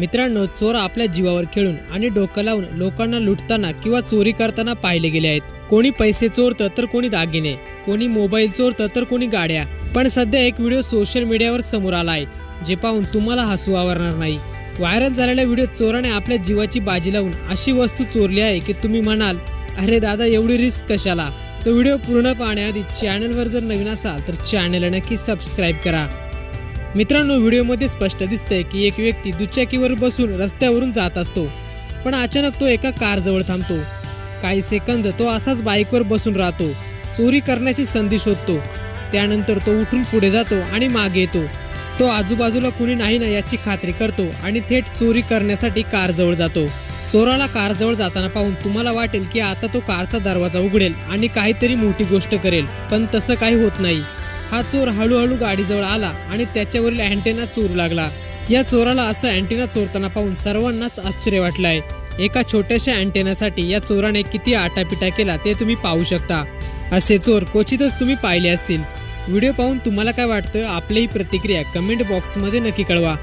मित्रांनो चोर आपल्या जीवावर खेळून आणि डोकं लावून लोकांना लुटताना किंवा चोरी करताना पाहिले गेले आहेत. कोणी पैसे चोरतं तर कोणी दागिने कोणी मोबाईल चोरतं तर कोणी गाड्या. पण सध्या एक व्हिडिओ सोशल मीडियावर समोर आला आहे जे पाहून तुम्हाला हसू आवरणार नाही. व्हायरल झालेल्या व्हिडिओ चोराने आपल्या जीवाची बाजी लावून अशी वस्तू चोरली आहे की तुम्ही म्हणाल अरे दादा एवढी रिस्क कशाला? तो व्हिडिओ पूर्ण पाहण्याआधी चॅनलवर जर नवीन असाल तर चॅनलला नक्की सबस्क्राईब करा. मित्रांनो व्हिडिओमध्ये स्पष्ट दिसतंय की एक व्यक्ती दुचाकीवर बसून रस्त्यावरून जात असतो पण अचानक तो एका कारजवळ थांबतो. काही सेकंद तो असाच बाईकवर बसून राहतो चोरी करण्याची संधी शोधतो त्यानंतर तो उठून पुढे जातो आणि मागे येतो. तो आजूबाजूला कुणी नाही ना याची खात्री करतो आणि थेट चोरी करण्यासाठी कारजवळ जातो. चोराला कारजवळ जाताना पाहून तुम्हाला वाटेल की आता तो कारचा दरवाजा उघडेल आणि काहीतरी मोठी गोष्ट करेल पण तसं काही होत नाही. हा चोर हळूहळू गाडीजवळ आला आणि त्याच्यावरील अँटेना चोरू लागला. या चोराला असा अँटेना चोरताना पाहून सर्वांनाच आश्चर्य वाटलंय. एका छोट्याशा अँटेनासाठी या चोराने किती आटापिटा केला ते तुम्ही पाहू शकता. असे चोर क्वचितच तुम्ही पाहिले असतील. व्हिडिओ पाहून तुम्हाला काय वाटतं? आपलीही प्रतिक्रिया कमेंट बॉक्समध्ये नक्की कळवा.